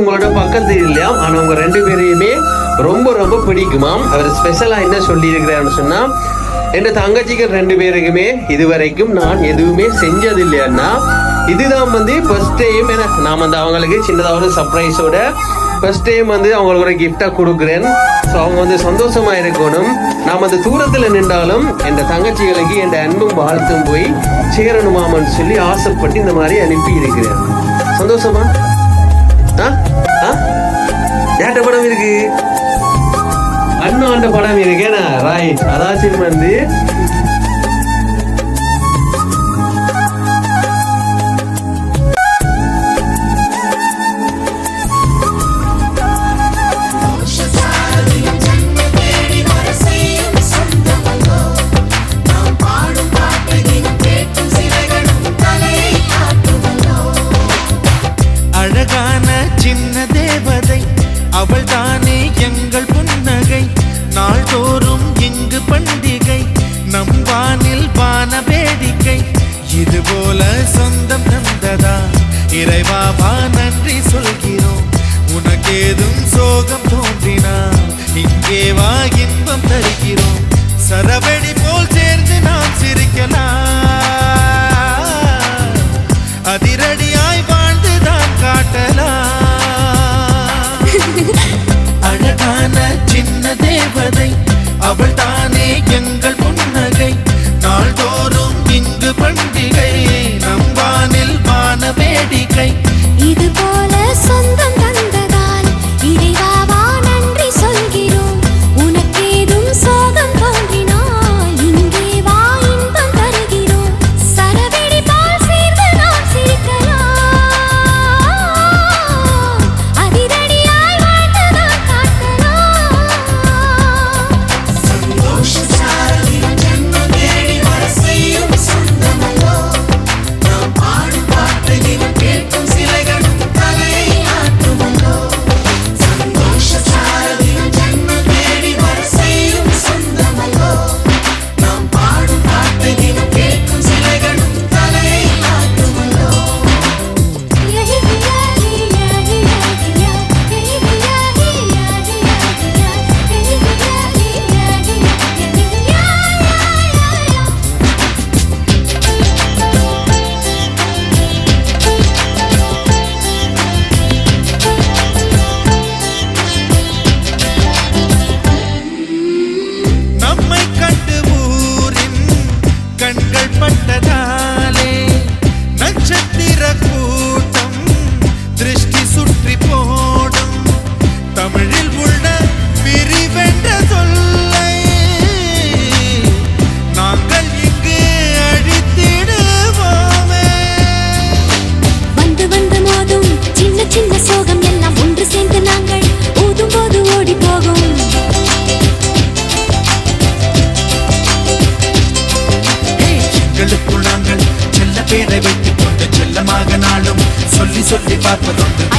உங்களோட பக்கத்து இல்லையாம் ஆனா உங்க ரெண்டு பேரையுமே ரொம்ப ரொம்ப பிடிக்குமாம் அவர் ஸ்பெஷலா என்ன சொல்லியிருக்கிறான்னு சொன்னா என் தங்கச்சிகள் ரெண்டு பேருக்குமே இதுவரைக்கும் நான் எதுவுமே செஞ்சது செஞ்சதில்லைன்னா இதுதான் வந்து ஃபர்ஸ்ட் டைம் என நான் வந்து அவங்களுக்கு சின்னதாக ஒரு சர்ப்ரைஸோட ஃபர்ஸ்ட் டைம் வந்து அவங்களுக்கு ஒரு கிஃப்டாக கொடுக்குறேன். ஸோ அவங்க வந்து சந்தோஷமாக இருக்கணும். நாம் அந்த தூரத்தில் நின்றாலும் என் தங்கச்சிகளுக்கு என் அன்பும் வாழ்த்தும் போய் சேரணுமாமன்னு சொல்லி ஆசைப்பட்டு இந்த மாதிரி அனுப்பி இருக்கிறேன் சந்தோஷமா? கேட்ட படம் இருக்கு. அண்ணன் ஆண்ட படம் இருக்கேனா ரைட் அதாச்சும் வந்து 算了。பார்ப்பதுண்டு.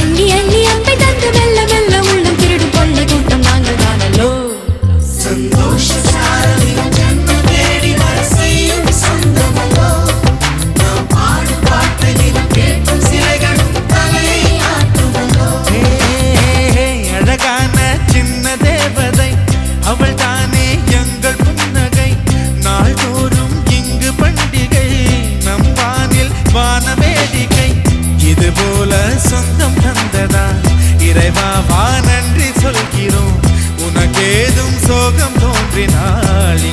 வினாளி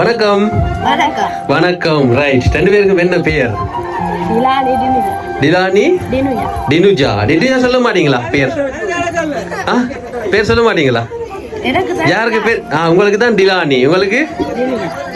வணக்கம். வணக்கம். ரைட் ரெண்டு பேருக்கும் என்ன பெயர்? டிலானி டினுஜா. டினுஜா. சொல்ல மாட்டீங்களா? பேர் ஆ? பேர் சொல்ல மாட்டீங்களா? யாருக்கு பேர் ஆ உங்களுக்கு தான் டிலானி. உங்களுக்கு?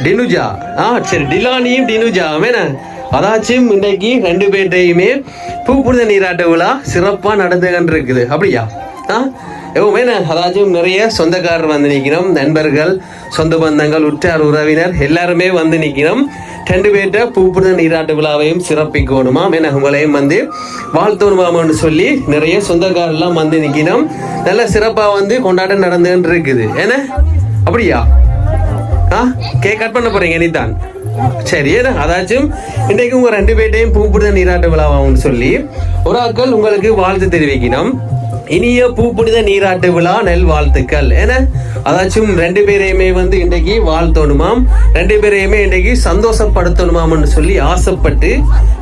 டினுஜா. ஆ சரி. டிலானியும் டினுஜா வேணா அதாச்சும் இன்றைக்கு ரெண்டு பேர்ட்டையுமே பூப்புனித நீராட்ட விழா சிறப்பாக நடந்துகிட்டு இருக்குது அப்படியா? ஆ? எவ்வளவுமே அதாச்சும் நிறைய சொந்தக்காரர் வந்து நிற்கிறோம். நண்பர்கள் சொந்த பந்தங்கள் உற்றார் உறவினர் எல்லாருமே வந்து நிற்கிறோம். ரெண்டு பேர்ட்ட பூப்புனித நீராட்டு விழாவையும் சிறப்பிக்கணுமா? என உங்களையும் வந்து வாழ்த்தோணுமாமன்னு சொல்லி நிறைய சொந்தக்காரெல்லாம் வந்து நிற்கிறோம். நல்ல சிறப்பாக வந்து கொண்டாட்டம் நடந்துன்னு இருக்குது ஏன்னா அப்படியா? ஆ? கே கட் பண்ண போறீங்க நீதான் சரி அதாச்சும் இன்றைக்கு உங்க ரெண்டு பேர்ட்டையும் பூப்புனித நீராட்டு விழாவாகும்னு சொல்லி ஒரு ஆக்கள் உங்களுக்கு வாழ்த்து தெரிவிக்கணும். இனிய பூப்புனித நீராட்டு விழா நெல் வாழ்த்துக்கள். ஏன்னா அதாச்சும் ரெண்டு பேரையுமே வந்து இன்றைக்கு வாழ்த்தணுமாம். ரெண்டு பேரையுமே இன்றைக்கு சந்தோஷப்படுத்தணுமாம்னு சொல்லி ஆசைப்பட்டு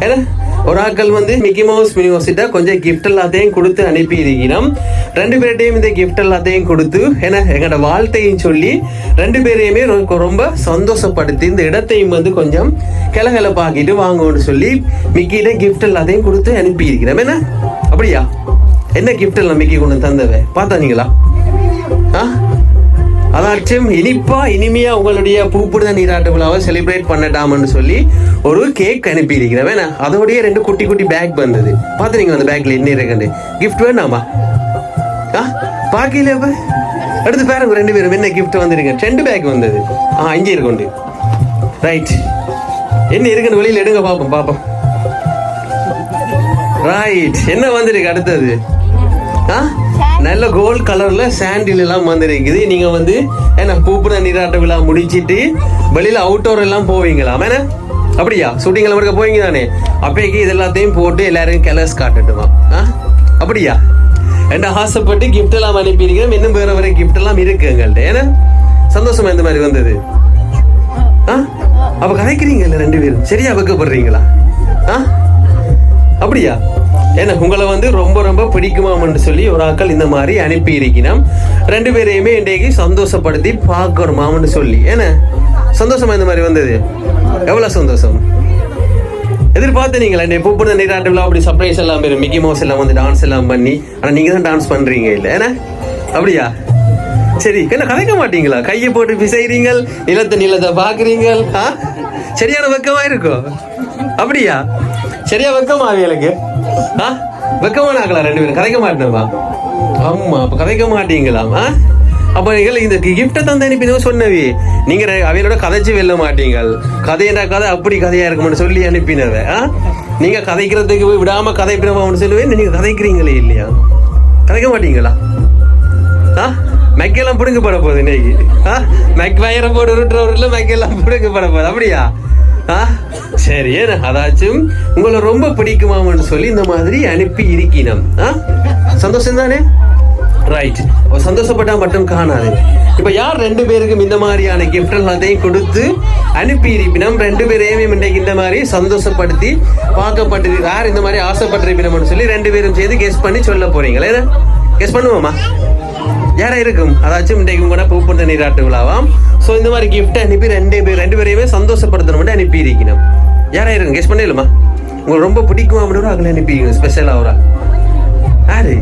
ஏன்னா ஒரு ஆட்கள் வந்து மிக்கி மவுஸ் யூனிவர்சிட்ட கொஞ்சம் கிஃப்ட் எல்லாத்தையும் கொடுத்து அனுப்பி இருக்கிறோம் ரெண்டு பேர்ட்டையும் இந்த கிஃப்ட் எல்லாத்தையும் கொடுத்து ஏன்னா எங்களோட வாழ்த்தையும் சொல்லி ரெண்டு பேரையுமே ரொம்ப- ரொம்ப சந்தோஷப்படுத்தி இந்த இடத்தையும் வந்து கொஞ்சம் கிளகிளப்பாக்கிட்டு வாங்கணும்னு சொல்லி மிக்கிட்ட கிஃப்ட் எல்லாத்தையும் கொடுத்து அனுப்பி இருக்கிறோம் என்ன? அப்படியா? என்ன கிஃப்ட் எல்லாம் மிக்கி கொண்டு தந்தவ? பார்த்தாங்களா ஆ? அதாச்சும் இனிப்பா இனிமையா உங்களுடைய பூப்புடுத நீராட்டு விழாவை செலிப்ரேட் பண்ணட்டாமன்னு சொல்லி ஒரு கேக் அனுப்பி இருக்கிறேன் அதோடய ரெண்டு குட்டி குட்டி பேக் வந்தது. பாத்துறீங்க அந்த பேக்ல என்ன இருக்குன்னு. கிஃப்ட் வேணாமா ஆ பாக்கல அடுத்து எடுத்து பாருங்க ரெண்டு பேரும். என்ன கிஃப்ட் வந்துருங்க ரெண்டு பேக் வந்தது. ஆ அங்கே இருக்குண்டு ரைட் என்ன இருக்குன்னு வெளியில் எடுங்க பாப்போம் பாப்போம். ரைட் என்ன வந்திருக்கு அடுத்தது? ஆ? நல்ல கோல்ட் கலர்ல சாண்டில் எல்லாம் வந்திருக்குது. நீங்க வந்து என்ன பூப்புன நீராட்ட விழா முடிச்சிட்டு வெளியில அவுட்டோர் எல்லாம் போவீங்களா? என்ன? அப்படியா? ஷூட்டிங் கிளம்புறக்க போவீங்க தானே? அப்பேக்கு இது எல்லாத்தையும் போட்டு எல்லாரையும் கலர்ஸ் காட்டுட்டுமா? ஆ? அப்படியா? என்ன ஆசைப்பட்டு கிஃப்ட் எல்லாம் அனுப்பியிருக்கிறோம் இன்னும் வேற வேற கிஃப்ட் எல்லாம் இருக்கு எங்கள்கிட்ட ஏன்னா சந்தோஷமா இந்த மாதிரி வந்தது? ஆ? அப்ப கதைக்கிறீங்கல்ல ரெண்டு பேரும். சரியா? வைக்கப்படுறீங்களா? ஆ? அப்படியா? ஏன்னா உங்களை வந்து ரொம்ப ரொம்ப பிடிக்குமாம்னு சொல்லி ஒரு ஆட்கள் இந்த மாதிரி அனுப்பி இருக்கணும் ரெண்டு பேரையுமே இன்றைக்கு சந்தோஷப்படுத்தி பார்க்கணுமாம்னு சொல்லி. ஏன்னா சந்தோஷமா இந்த மாதிரி வந்தது? எவ்வளோ சந்தோஷம்? எதிர்பார்த்து நீங்களா இந்த பூப்புன நீராட்டு விழா அப்படி சர்ப்ரைஸ் எல்லாம் வரும் மிக்கி மவுஸ் எல்லாம் வந்து டான்ஸ் எல்லாம் பண்ணி. ஆனால் நீங்கள் தான் டான்ஸ் பண்ணுறீங்க இல்லை? ஏன்னா அப்படியா? சரி என்ன கதைக்க மாட்டீங்களா? கையை போட்டு பிசைறீங்க நிலத்தை நிலத்தை பார்க்குறீங்கள் ஆ? சரியான வெக்கமாக இருக்கும் அப்படியா? சரியா வெக்கமா எனக்கு? வெக்கமான ஆக்கலாம் ரெண்டு பேரும்? கதைக்க மாட்டேனவா ஆமா அப்ப கதைக்க மாட்டீங்களா? ஆ? அப்ப நீங்கள் இந்த கிஃப்டை தந்து அனுப்பினவ சொன்னவி நீங்க அவையோட கதைச்சு வெல்ல மாட்டீங்கள். கதையண்டா கதை அப்படி கதையா இருக்கும்னு சொல்லி அனுப்பினவ நீங்க கதைக்கிறதுக்கு விடாம கதைப்பினவான்னு சொல்லுவேன். நீங்க கதைக்கிறீங்களே இல்லையா? கதைக்க மாட்டீங்களா? ஆ? மெக்கெல்லாம் பிடுங்க பட போகுது இன்னைக்கு. ஆ? மெக் வயரை போட்டு உருட்டுறவரில் மெக்கெல்லாம் பிடுங்க பட போகுது. அப்படியா? சரி அதாச்சும் உங்களை ரொம்ப பிடிக்குமாமன்னு சொல்லி இந்த மாதிரி அனுப்பி இருக்கினம். ஆ? சந்தோஷம் தானே ரைட் சந்தோஷப்பட்டா மட்டும் காணாது. இப்ப யார் ரெண்டு பேருக்கும் இந்த மாதிரியான கிஃப்ட் எல்லாத்தையும் கொடுத்து அனுப்பி இருப்பினம்? ரெண்டு பேரையும் இன்றைக்கு இந்த மாதிரி சந்தோஷப்படுத்தி பார்க்கப்பட்டு யார் இந்த மாதிரி ஆசைப்பட்டிருப்பினம்னு சொல்லி ரெண்டு பேரும் சேர்ந்து கெஸ் பண்ணி சொல்ல போறீங்களா? கெஸ் பண்ணுவோமா? யாரா இருக்கும். அதாச்சும் இன்றைக்கு கூட பூப்புண்ட நீராட்டு விழாவாம். ஸோ இந்த மாதிரி கிஃப்ட் அனுப்பி ரெண்டு பேர் ரெண்டு பேரையுமே சந்தோஷப்படுத்தணும் மட்டும் அனுப்பி இருக்கணும். யாரா இருக்கும் கெஸ் பண்ணிடலாமா உங்களுக்கு ரொம்ப பிடிக்கும் அப்படின்னு அவங்களை அனுப்பிங்க ஸ்பெஷலாக அவரா யாரு?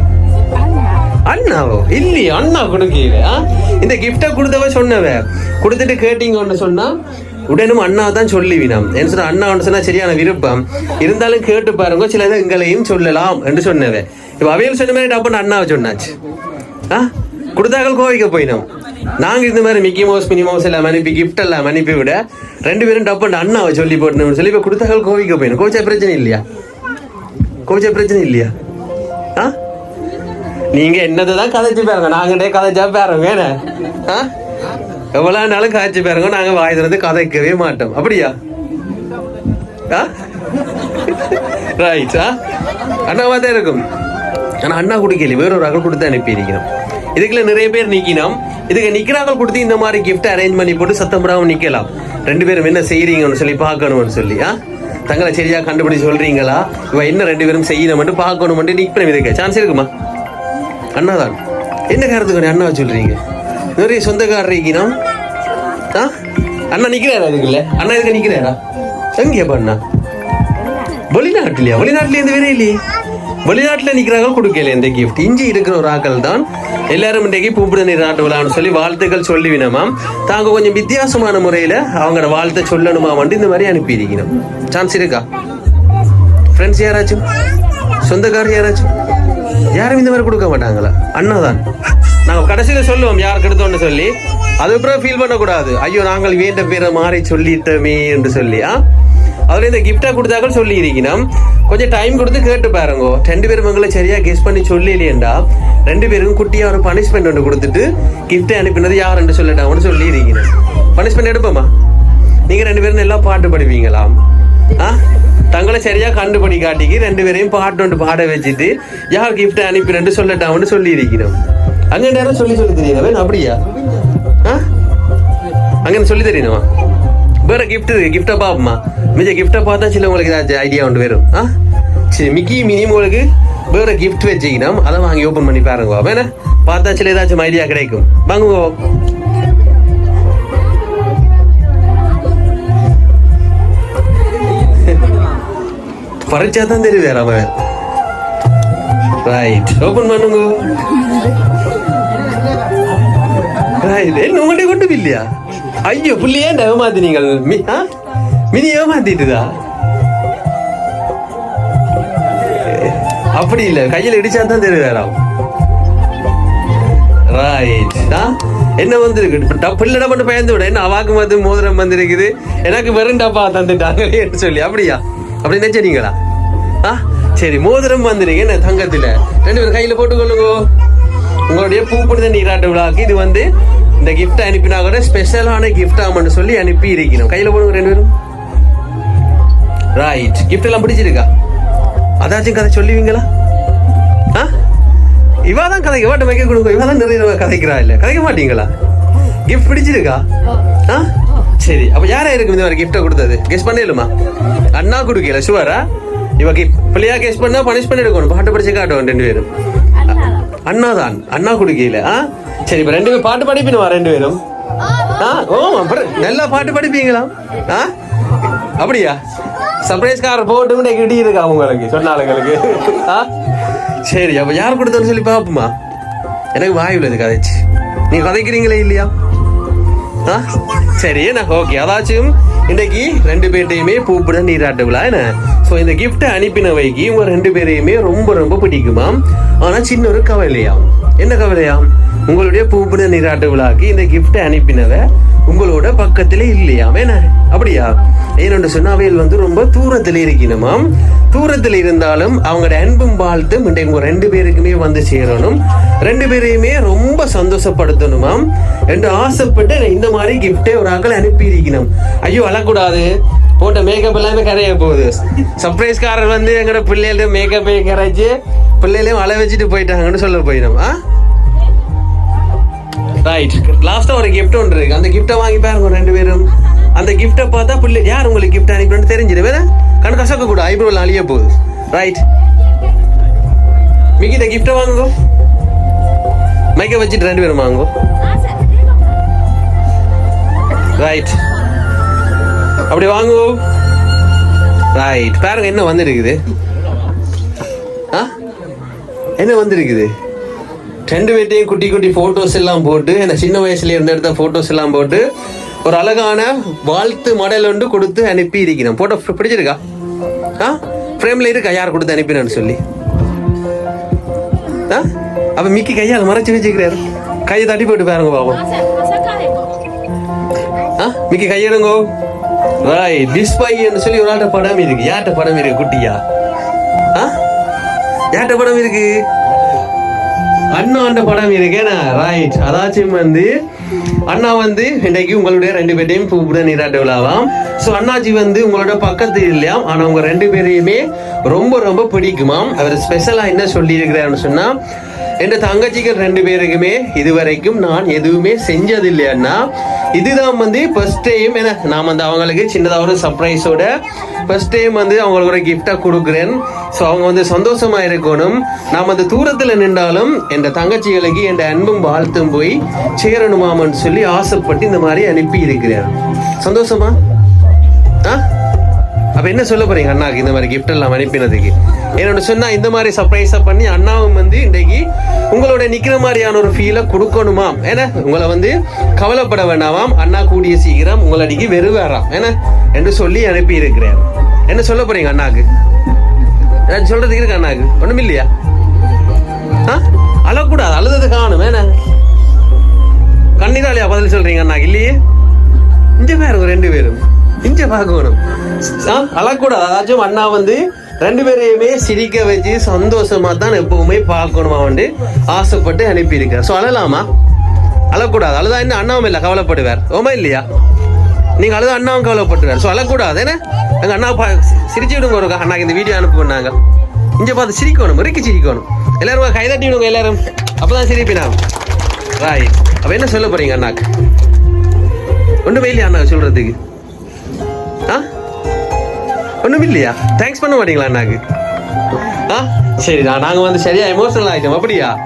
அண்ணாவோ? இல்லையா அண்ணா கொடுக்கல. ஆ? இந்த கிஃப்டை கொடுத்தவ சொன்னவ. கொடுத்துட்டு கேட்டீங்கன்னு சொன்னா உடனும் அண்ணா தான் சொல்லிவினாம். என்ன சொன்ன அண்ணா ஒன்று சொன்னா சரியான விருப்பம். இருந்தாலும் கேட்டு பாருங்க சிலது எங்களையும் சொல்லலாம் என்று சொன்னவ. இப்போ அவையில் சொன்ன மாதிரி டப்புன்னு அண்ணாவை சொன்னாச்சு. ஆ? கொடுத்தாக்கள் கோவைக்கு போயினோம். நாங்கள் இந்த மாதிரி மிக்கி மவுஸ் மினி மவுஸ் எல்லாம் அனுப்பி கிஃப்ட் எல்லாம் அனுப்பி விட ரெண்டு பேரும் டப்புன்னு அண்ணாவை சொல்லி போட்டணும் சொல்லி இப்போ கொடுத்தாக்கள் கோவிக்க போயினோம். கோச்சா பிரச்சனை இல்லையா? கோச்சா பிரச்சனை இல்லையா? ஆ? நீங்கள் என்னது தான் கதைச்சு பாருங்க. நாங்கள்டே கதைச்சா பாருங்க. என்ன? ஆ? எவ்வளோ நாளும் காய்ச்சி பாருங்க. நாங்கள் வாய் திறந்து கதைக்கவே மாட்டோம். அப்படியா? ரைட் ஆ? அண்ணாவாக தான் இருக்கும். ஆனால் அண்ணா கொடுக்கல வேறொரு ஆக்கள் கொடுத்து அனுப்பியிருக்கிறோம். இதுக்குள்ள நிறைய பேர் நிக்கணும் இதுக்கு நிக்கிறாங்க கொடுத்து இந்த மாதிரி கிஃப்ட் அரேஞ்ச் பண்ணி போட்டு சத்தம் போடாமல் நிக்கலாம். ரெண்டு பேரும் என்ன செய்யறீங்கன்னு சொல்லி பார்க்கணும்னு சொல்லி ஆ? தங்களை சரியா கண்டுபிடிச்சு சொல்றீங்களா? இவ என்ன ரெண்டு பேரும் செய்யணும்னு பார்க்கணும்னு நிக்கணும் இதுக்கு. சான்ஸ் இருக்குமா? அண்ணாதான். என்ன காரணத்துக்கு அண்ணா சொல்றீங்க? நிறைய சொந்தக்காரர் இருக்கணும் ஆ? அண்ணா நிக்கிறாரா இதுக்குள்ள? அண்ணா இதுக்கு நிக்கிறாரா? எங்கேப்பா அண்ணா. வெளிநாட்டுலயா? வெளிநாட்டுல இருந்து வேற இல்லையே. வெளிநாட்டில் நிற்கிறார்கள் கொடுக்கல இந்த கிஃப்ட் இஞ்சி இருக்கிற ஒரு ஆக்கள் தான். எல்லாரும் இன்றைக்கு பூப்பிட நாட்டு விழான்னு சொல்லி வாழ்த்துக்கள் சொல்லி வினமாம் தாங்க கொஞ்சம் வித்தியாசமான முறையில் அவங்களோட வாழ்த்தை சொல்லணுமா வந்து இந்த மாதிரி அனுப்பியிருக்கணும் சான்ஸ் இருக்கா? ஃப்ரெண்ட்ஸ் யாராச்சும்? சொந்தக்காரர் யாராச்சும்? யாரும் இந்த மாதிரி கொடுக்க மாட்டாங்களா? அண்ணா தான் நாங்கள் கடைசியில் சொல்லுவோம் யாருக்கு எடுத்தோம்னு சொல்லி. அதுக்கப்புறம் ஃபீல் பண்ணக்கூடாது. ஐயோ நாங்கள் வேண்ட பேரை மாறி சொல்லிட்டோமே என்று சொல்லி ஆ? அதுல இந்த கிஃப்டா கொடுத்தாக்கள் சொல்லி இருக்கணும் கொஞ்சம் டைம் கொடுத்து கேட்டு பாருங்க. ரெண்டு பேரும் உங்களை சரியா கெஸ் பண்ணி சொல்லலையேண்டா ரெண்டு பேருக்கும் குட்டியா ஒரு பனிஷ்மெண்ட் ஒன்று கொடுத்துட்டு கிஃப்ட்டை அனுப்பினது யாருன்னு சொல்லட்டாங்கன்னு சொல்லி இருக்கணும் பனிஷ்மெண்ட் எடுப்போமா? நீங்க ரெண்டு பேரும் நல்லா பாட்டு படிப்பீங்களாம் ஆ? தங்களை சரியா கண்டுபிடி காட்டிக்கு ரெண்டு பேரையும் பாட்டு ஒன்று பாட வச்சுட்டு யார் கிஃப்ட் அனுப்பினு சொல்லட்டாம்னு சொல்லி இருக்கணும் அங்கே நேரம் சொல்லி சொல்லி தெரியணும் அப்படியா? ஆ? அங்கே சொல்லி தெரியணுமா வேற கிஃப்ட் கிஃப்டா பாப்பமா? மிச்ச கிஃப்டை பார்த்தா சில உங்களுக்கு ஏதாச்சும் ஐடியா ஒன்று வரும். ஆ? சரி மிக்கி மினி உங்களுக்கு வேற கிஃப்ட் வச்சுக்கணும். அதை வாங்கி ஓப்பன் பண்ணி பாருங்க வேணா பார்த்தா சில ஏதாச்சும் ஐடியா கிடைக்கும். வாங்குவோம் பறிச்சா தான் தெரியுது வேற அவன்? ரைட் ஓபன் பண்ணுங்க. ரைட் என்ன உங்கள்கிட்ட கொண்டு இல்லையா? ஐயோ புள்ளி ஏன் ஏமாத்தினீங்கள் ஆ? மினி ஏமாத்திட்டுதா? அப்படி இல்ல. கையில இடிச்சா தான் தெரியுது வேற ரைட் என்ன வந்திருக்கு? பிள்ளை மட்டும் பயந்து விட. என்ன அவாக்கு வந்து மோதிரம் வந்திருக்குது. எனக்கு வெறும் டப்பா தந்துட்டாங்க சொல்லி. அப்படியா? அப்படி நினைச்சீங்களா ஆ? சரி மோதிரம் வந்திருக்கு. என்ன தங்கத்துல? ரெண்டு பேரும் கையில போட்டுக்கொள்ளுங்க உங்களுடைய பூப்புனித நீராட்டு விழாக்கு இது வந்து இந்த கிஃப்ட் அனுப்பினா கூட ஸ்பெஷலான கிஃப்ட் ஆமான்னு சொல்லி அனுப்பி இருக்கணும் கையில போடுங்க ரெண்டு பேரும். ரைட் கிஃப்ட் எல்லாம் பிடிச்சிருக்கா? அதாச்சும் கதை சொல்லுவீங்களா? ஆ? இவா தான் கதை இவாட்ட வைக்க கொடுங்க. இவா தான் நிறைய கதைக்கிறா இல்ல? கதைக்க மாட்டீங்களா? கிஃப்ட் பிடிச்சிருக்கா? ஆ? சரி. அப்ப யாரா இருக்கு இந்த மாதிரி கிஃப்ட்டை கொடுத்தது? கெஸ் பண்ணிடலுமா அண்ணா கொடுக்கல சுவரா இவ கிஃப்ட் பிள்ளையா கெஸ் பண்ணா பண்ணி எடுக்கணும். பாட்டு படிச்சு காட்டுவோம் ரெண்டு பேரும். அண்ணா தான் அண்ணா கொடுக்கல ஆ? சரி இப்ப ரெண்டு பேரும் பாட்டு படிப்பினுமா ரெண்டு பேரும்? ஆ? ஓ அப்புறம் நல்லா பாட்டு படிப்பீங்களா? ஆ? அப்படியா? சர்ப்ரைஸ் கார் போட்டு கிட்டி இருக்கா உங்களுக்கு சொன்ன ஆளுங்களுக்கு சரி அப்ப யார் கொடுத்தோன்னு சொல்லி பாப்போமா? எனக்கு வாய் இது கதைச்சு. நீ கதைக்கிறீங்களே இல்லையா? ஆ? சரி என்ன? ஓகே அதாச்சும் இன்னைக்கு ரெண்டு பேர்ட்டையுமே பூப்பிட நீராட்டு விழா என்ன? ஸோ இந்த கிஃப்டை அனுப்பினவைக்கு உங்க ரெண்டு பேரையுமே ரொம்ப ரொம்ப பிடிக்குமாம் ஆனால் சின்ன ஒரு கவலையாம் என்ன கவலையாம் உங்களுடைய பூப்பிட நீராட்டு விழாக்கு இந்த கிஃப்டை அனுப்பினவ உங்களோட பக்கத்துல இல்லையாம் என்ன? அப்படியா? ஏனென்று சொன்ன அவையில் வந்து ரொம்ப தூரத்துல இருக்கணுமாம் தூரத்துல இருந்தாலும் அவங்களோட அன்பும் வாழ்த்தும் இன்றைக்கு உங்க ரெண்டு பேருக்குமே வந்து சேரணும். ரெண்டு பேரையுமே ரொம்ப சந்தோஷப்படுத்தணுமாம் என்று ஆசைப்பட்டு இந்த மாதிரி கிஃப்டே ஒரு ஆக்கள் அனுப்பி இருக்கணும் ஐயோ அழக்கூடாது போட்ட மேக்கப் எல்லாமே கரைய போகுது. சர்ப்ரைஸ்காரர் வந்து எங்களோட பிள்ளைகள மேக்கப்பை கரைச்சு பிள்ளைகளையும் அழ வச்சுட்டு போயிட்டாங்கன்னு சொல்ல போயிடும். ஆ? ரைட் லாஸ்டா ஒரு gift ஒன்று இருக்கு. அந்த கிஃப்ட்டை வாங்கி பாருங்க ரெண்டு பேரும். அந்த கிஃப்ட்டை பார்த்தா பிள்ளை யார் உங்களுக்கு கிஃப்ட் அனுப்பினு தெரிஞ்சிடு வேற? கண் கசக்க கூட ஐப்ரோல அழிய போகுது. ரைட் மிக்கி இந்த கிஃப்ட்டை வாங்குங்க. மைக்கை வச்சுட்டு ரெண்டு பேரும் வாங்குங்க. ரைட் அப்படி வாங்கு ரைட் பாருங்க என்ன வந்திருக்குது? ஆ? என்ன வந்திருக்குது? ரெண்டு பேர்ட்டையும் குட்டி குட்டி போட்டோஸ் எல்லாம் போட்டு என்ன சின்ன வயசுல இருந்த எடுத்த போட்டோஸ் எல்லாம் போட்டு ஒரு அழகான வாழ்த்து மடல் ஒன்று கொடுத்து அனுப்பி இருக்கணும் போட்டோ பிடிச்சிருக்கா? ஆ? ஃப்ரேம்ல இருக்கா? யார் கொடுத்து அனுப்பினு சொல்லி? ஆ? அப்ப மிக்கி கையால் மறைச்சு வச்சுக்கிறாரு. கையை தட்டி போட்டு பாருங்க பாவம் ஆ மிக்கி கையெடுங்கோ ராய் டிஸ்பைன்னு சொல்லி ஒரு ஆட்ட படம் இருக்கு. யார்கிட்ட படம் இருக்கு குட்டியா? ஆ? யார்கிட்ட படம் இருக்கு? அண்ணாண்ட படம் இருக்கேனா ரைட் அதாச்சும் வந்து அண்ணா வந்து இன்றைக்கு உங்களுடைய ரெண்டு பேர்டையும் பூப்புட நீராட்ட விழாவாம். ஸோ அண்ணாஜி வந்து உங்களோட பக்கத்து இல்லையாம். ஆனால் உங்கள் ரெண்டு பேரையுமே ரொம்ப ரொம்ப பிடிக்குமாம். அவர் ஸ்பெஷலாக என்ன சொல்லியிருக்கிறாருன்னு சொன்னால் என் தங்கச்சிகள் ரெண்டு பேருக்குமே இதுவரைக்கும் நான் எதுவுமே செஞ்சது அண்ணா. இதுதான் வந்து ஃபர்ஸ்ட் டைம் என்ன நான் வந்து அவங்களுக்கு சின்னதாக ஒரு சர்ப்ரைஸோட ஃபர்ஸ்ட் டைம் வந்து அவங்களுக்கு ஒரு கிஃப்டாக கொடுக்குறேன். ஸோ அவங்க வந்து சந்தோஷமாக இருக்கணும். நாம் அந்த தூரத்தில் நின்றாலும் என் தங்கச்சிகளுக்கு என் அன்பும் வாழ்த்தும் போய் சேரணுமாமன்னு சொல்லி ஆசைப்பட்டு இந்த மாதிரி அனுப்பி இருக்கிறேன் சந்தோஷமா? ஆ? அப்போ என்ன சொல்ல போறீங்க அண்ணாக்கு இந்த மாதிரி கிஃப்ட் எல்லாம் அனுப்பினதுக்கு? என்னோட சொன்னா இந்த மாதிரி சர்ப்ரைஸா பண்ணி அண்ணாவும் வந்து இன்றைக்கு உங்களோட நிக்கிற மாதிரியான ஒரு ஃபீலை கொடுக்கணுமாம். ஏன்னா உங்களை வந்து கவலைப்பட வேண்டாமாம் அண்ணா கூடிய சீக்கிரம் உங்களை அடிக்கி வெறுவேறாம் ஏன்னா என்று சொல்லி அனுப்பி இருக்கிறேன் என்ன சொல்ல போறீங்க அண்ணாக்கு? ஏதாச்சும் சொல்றதுக்கு இருக்கு அண்ணாக்கு? ஒண்ணும் இல்லையா? ஆ? அழக்கூடாது. அழுதது காணும். ஏன்னா கண்ணீராளியா பதில் சொல்றீங்க அண்ணாக்கு. இல்லையே? இங்க வேற ரெண்டு பேரும். இங்க பார்க்கணும். ஆ, அதாச்சும் அண்ணா வந்து ரெண்டு பேரையுமே சிரிக்க வச்சு சந்தோஷமா தான் எப்பவுமே பார்க்கணுமா வந்து ஆசைப்பட்டு அனுப்பியிருக்கார். ஸோ அழலாமா? அழக்கூடாது. அழுதா என்ன அண்ணாவும் இல்லை கவலைப்படுவார். ஓமா இல்லையா? நீங்கள் அழுதா அண்ணாவும் கவலைப்பட்டுவார் ஸோ அழக்கூடாது. என்ன? எங்கள் அண்ணா பா சிரிச்சு விடுங்க ஒரு அண்ணாக்கு இந்த வீடியோ அனுப்புனாங்க. இங்கே பார்த்து சிரிக்கணும். முறைக்கு சிரிக்கணும். எல்லாரும் கைதட்டி விடுங்க எல்லாரும். அப்பதான் சிரிப்பினா ராய் அப்போ என்ன சொல்ல போகிறீங்க அண்ணாக்கு? ஒன்றுமே இல்லையா அண்ணா சொல்கிறதுக்கு ஒன்றும் இல்லையா தேங்க்ஸ் பண்ண மாட்டீங்களா அண்ணாக்கு? ஆ? சரி நான் நாங்கள் வந்து சரியா எமோஷனல் ஆகிட்டோம் அப்படியா?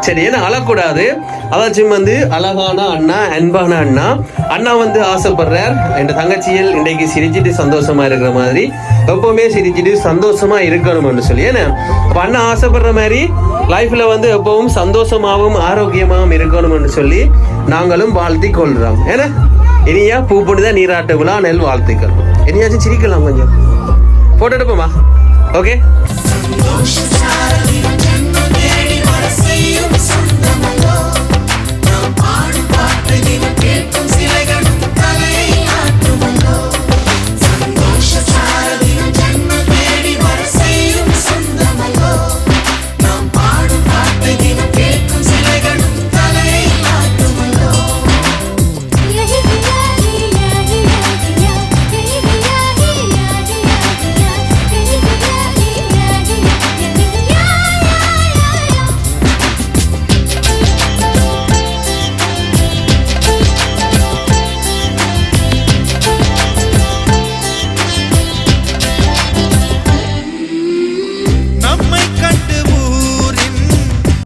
சரி ஏன்னா அழக்கூடாது? அதாச்சும் வந்து அழகான அண்ணா அன்பான அண்ணா. அண்ணா வந்து ஆசைப்படுறார். என் தங்கச்சியில் இன்றைக்கு சிரிச்சிட்டு சந்தோஷமா இருக்கிற மாதிரி எப்பவுமே சிரிச்சிட்டு சந்தோஷமா இருக்கணும்னு சொல்லி. ஏன்னா அப்போ அண்ணா ஆசைப்படுற மாதிரி லைஃப்ல வந்து எப்பவும் சந்தோஷமாகவும் ஆரோக்கியமாகவும் இருக்கணும்னு சொல்லி நாங்களும் வாழ்த்தி கொள்றோம். ஏன்னா இனியா பூ புனித நீராட்ட விழா நெல் வாழ்த்துக்கள். இனியாச்சும் சிரிக்கலாம் கொஞ்சம். போட்டோ எடுப்போமா? ஓகே